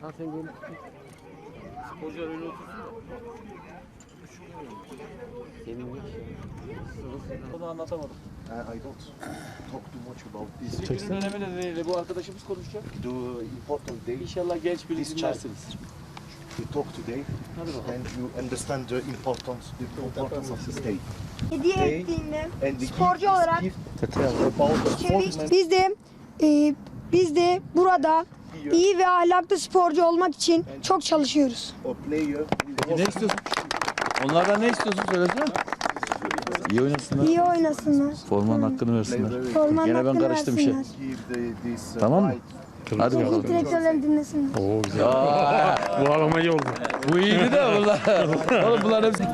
Ha sen böyle sporcular öyle otursun da. Senin geç. Onu anlatamadım. Uh, I don't talk too much about this. Bizim döneminde değil. Bu arkadaşımız konuşacak. The important day İnşallah genç bir Biz dinlersiniz. we talk today, Hadi bakalım. and you understand the importance, the importance of this day. hediye Hey. ettiğinde And the sporcu gift- olarak gift about the sportsman biz de e, biz de burada iyi ve ahlaklı sporcu olmak için çok çalışıyoruz. or player. Ne istiyorsun? Onlardan ne istiyorsun söylesene. İyi oynasınlar. İyi oynasınlar. Formanın hakkını versinler. Formanın Gene ben hakkını karıştım işe. versinler. Uh, Tamam mı? Hadi Teknik bakalım. direktörlerini dinlesinler. Oo güzel. Aa, Bu arama iyi oldu. bu iyiydi de bunlar. Oğlum bunlar hepsi...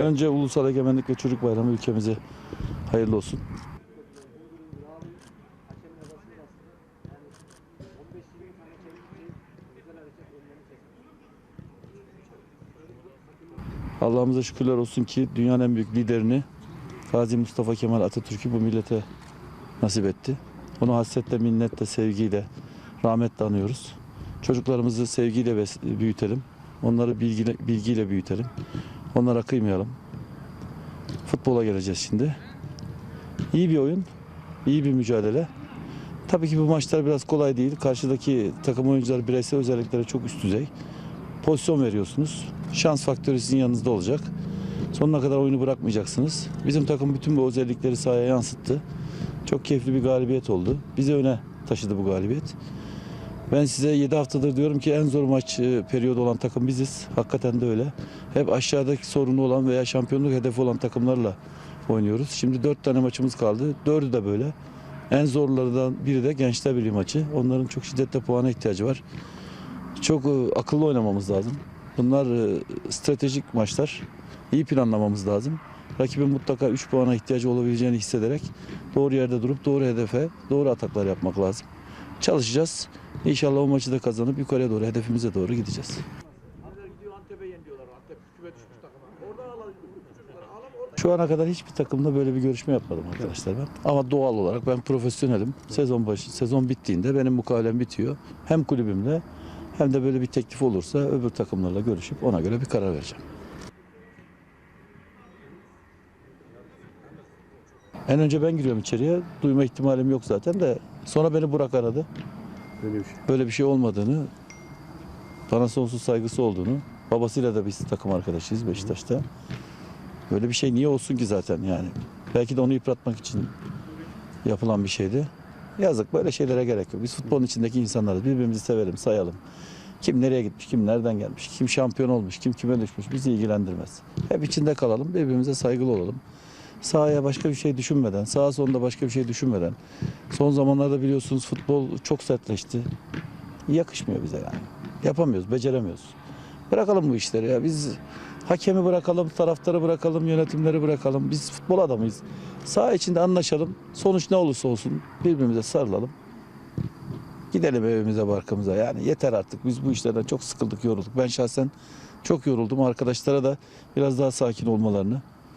Önce Ulusal Egemenlik ve Çocuk Bayramı ülkemize hayırlı olsun. Allah'ımıza şükürler olsun ki dünyanın en büyük liderini Gazi Mustafa Kemal Atatürk'ü bu millete nasip etti. Onu hasretle, minnetle, sevgiyle, rahmetle anıyoruz. Çocuklarımızı sevgiyle büyütelim. Onları bilgiyle, bilgiyle büyütelim. Onlara kıymayalım. Futbola geleceğiz şimdi. İyi bir oyun, iyi bir mücadele. Tabii ki bu maçlar biraz kolay değil. Karşıdaki takım oyuncuları bireysel özellikleri çok üst düzey. Pozisyon veriyorsunuz. Şans faktörü sizin yanınızda olacak. Sonuna kadar oyunu bırakmayacaksınız. Bizim takım bütün bu özellikleri sahaya yansıttı. Çok keyifli bir galibiyet oldu. Bizi öne taşıdı bu galibiyet. Ben size 7 haftadır diyorum ki en zor maç e, periyodu olan takım biziz. Hakikaten de öyle. Hep aşağıdaki sorunu olan veya şampiyonluk hedefi olan takımlarla oynuyoruz. Şimdi 4 tane maçımız kaldı. 4'ü de böyle. En zorlarından biri de Gençler Birliği maçı. Onların çok şiddetle puana ihtiyacı var. Çok e, akıllı oynamamız lazım. Bunlar e, stratejik maçlar. İyi planlamamız lazım. Rakibin mutlaka 3 puana ihtiyacı olabileceğini hissederek doğru yerde durup doğru hedefe doğru ataklar yapmak lazım. Çalışacağız. İnşallah o maçı da kazanıp yukarıya doğru hedefimize doğru gideceğiz. Şu ana kadar hiçbir takımda böyle bir görüşme yapmadım arkadaşlar ben. Ama doğal olarak ben profesyonelim. Sezon başı, sezon bittiğinde benim mukavelem bitiyor. Hem kulübümle hem de böyle bir teklif olursa öbür takımlarla görüşüp ona göre bir karar vereceğim. En önce ben giriyorum içeriye. Duyma ihtimalim yok zaten de. Sonra beni Burak aradı. Böyle bir şey. Böyle bir şey olmadığını, bana sonsuz saygısı olduğunu, babasıyla da biz takım arkadaşıyız Beşiktaş'ta. Böyle bir şey niye olsun ki zaten yani. Belki de onu yıpratmak için yapılan bir şeydi. Yazık böyle şeylere gerek yok. Biz futbolun içindeki insanlarız. Birbirimizi sevelim, sayalım. Kim nereye gitmiş, kim nereden gelmiş, kim şampiyon olmuş, kim kime düşmüş bizi ilgilendirmez. Hep içinde kalalım, birbirimize saygılı olalım. Sahaya başka bir şey düşünmeden, sağa sonunda başka bir şey düşünmeden. Son zamanlarda biliyorsunuz futbol çok sertleşti. Yakışmıyor bize yani. Yapamıyoruz, beceremiyoruz. Bırakalım bu işleri ya. Biz hakemi bırakalım, taraftarı bırakalım, yönetimleri bırakalım. Biz futbol adamıyız. Saha içinde anlaşalım. Sonuç ne olursa olsun birbirimize sarılalım. Gidelim evimize barkımıza. Yani yeter artık. Biz bu işlerden çok sıkıldık, yorulduk. Ben şahsen çok yoruldum. Arkadaşlara da biraz daha sakin olmalarını,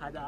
Hadi